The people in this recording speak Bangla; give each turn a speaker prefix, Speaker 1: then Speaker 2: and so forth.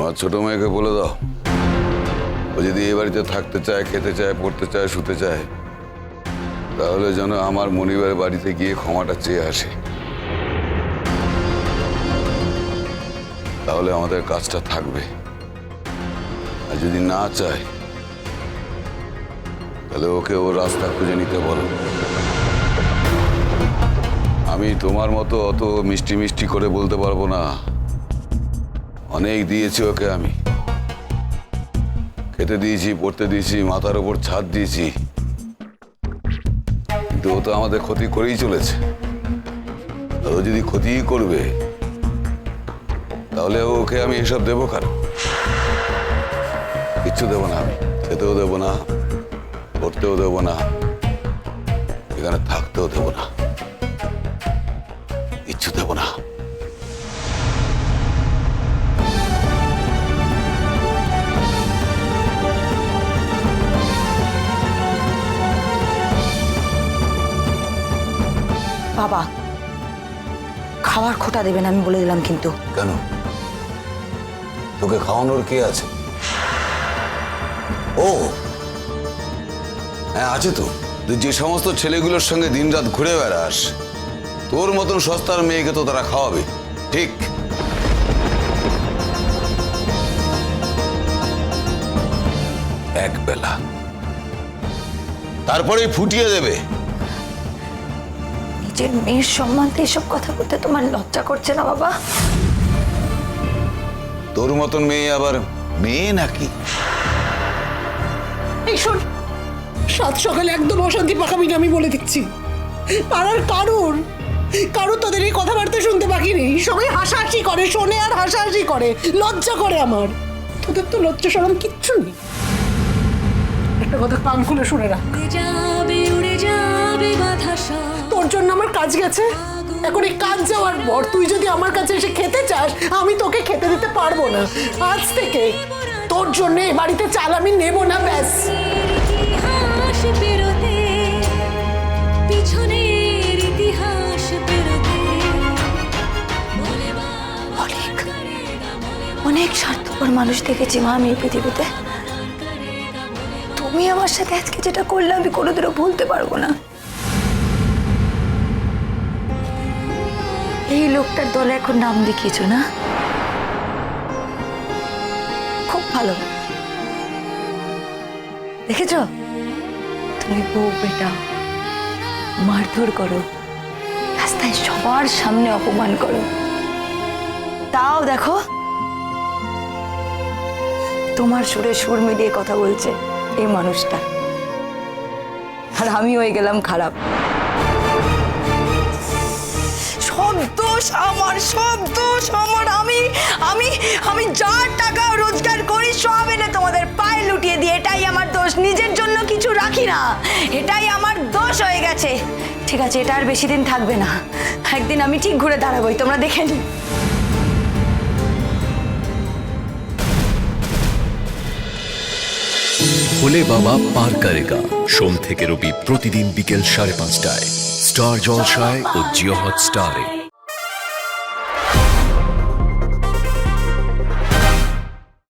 Speaker 1: আমার ছোট মেয়েকে বলে দাও। ও যদি এ বাড়িতে থাকতে চায়, খেতে চায়, পড়তে চায়, শুতে চায়, তাহলে যেন আমার মনিবার বাড়িতে গিয়ে ক্ষমাটা চেয়ে আসে। তাহলে আমাদের কাজটা থাকবে। আর যদি না চায়, তাহলে ওকে ও রাস্তা খুঁজে নিতে বলো। আমি তোমার মতো অত মিষ্টি মিষ্টি করে বলতে পারব না। অনেক দিয়েছি ওকে আমি। খেতে দিয়েছি, পড়তে দিয়েছি, মাথার ওপর ছাদ দিয়েছি। কিন্তু ও তো আমাদের ক্ষতি করেই চলেছে। ও যদি ক্ষতিই করবে, তাহলে ওকে আমি এসব দেবো কেন? কিচ্ছু দেবো না আমি। খেতেও দেবো না, পড়তেও দেবো না, এখানে থাকতেও দেবো না। কিচ্ছু দেবো না।
Speaker 2: বাবা। খাবার খোটা দেবেন আমি বলে দিলাম কিন্তু।
Speaker 1: কেন? তোকে খাওয়ানোর কে আছে? ও! হ্যাঁ আছে তো। যে সমস্ত ছেলেগুলোর সঙ্গে দিনরাত ঘুরে বেড়াস, তোর মতন সস্তার মেয়েকে তো তারা খাওয়াবে। ঠিক। এক বেলা তারপরে ফুটিয়ে দেবে।
Speaker 2: নিজের মেয়ের সম্বন্ধে এসব কথা বলতে তোমার লজ্জা করছে না বাবা?
Speaker 1: তোর মতন মেয়ে আবার মেয়ে নাকি?
Speaker 3: এই শোন সাত সকালে একদম অশান্তি পাকাবি না আমি বলে দিচ্ছি। পাড়ার কারোর কারোর তোদের এই কথাবার্তা শুনতে বাকি নেই। সবাই হাসাহাসি করে শোনে আর হাসাহাসি করে লজ্জা করে আমার। তোদের তো লজ্জা সরম কিচ্ছু নেই। একটা কথা কান খুলে শুনে রাখ।
Speaker 4: উড়ে যাবে উড়ে যাবে বাতাসা
Speaker 3: তোর জন্য আমার কাজ গেছে। এখন এই কাজ যাওয়ার পর তুই যদি আমার কাছে এসে খেতে চাস, আমি তোকে খেতে দিতে পারব না। আজ থেকে তোর জন্য এ বাড়িতে চাল আমি নেব না, ব্যাস।
Speaker 2: অনেক স্বার্থপর মানুষ দেখেছি মা আমি এই পৃথিবীতে। তুমি আমার সাথে আজকে যেটা করলে আমি কোনোদিনও ভুলতে পারব না। এই লোকটার দলে এখন নাম দেখিয়েছো না? খুব ভালো। দেখেছ? তুমি বউ বেটা, মারধর করো, রাস্তায় সবার সামনে অপমান করো। তাও দেখো, তোমার সুরে সুর মিলিয়ে কথা বলছে এই মানুষটা। আর আমি হয়ে গেলাম খারাপ। দোষ, আমার সব দোষ, আমার আমি আমি আমি যা টাকা রোজগার করি, সব এনে তোমাদের পায়ে লুটিয়ে দিই এটাই আমার দোষ। নিজের জন্য কিছু রাখি না, এটাই আমার দোষ হয়ে গেছে। ঠিক আছে, এটা আর বেশি দিন থাকবে না। একদিন আমি ঠিক ঘুরে দাঁড়াবোই, তোমরা দেখে নি
Speaker 5: ভোলে বাবা পার করেগা। সোম থেকে রবি প্রতিদিন বিকেল সাড়ে পাঁচটায়। স্টার জলসায় ও জিও হট স্টারে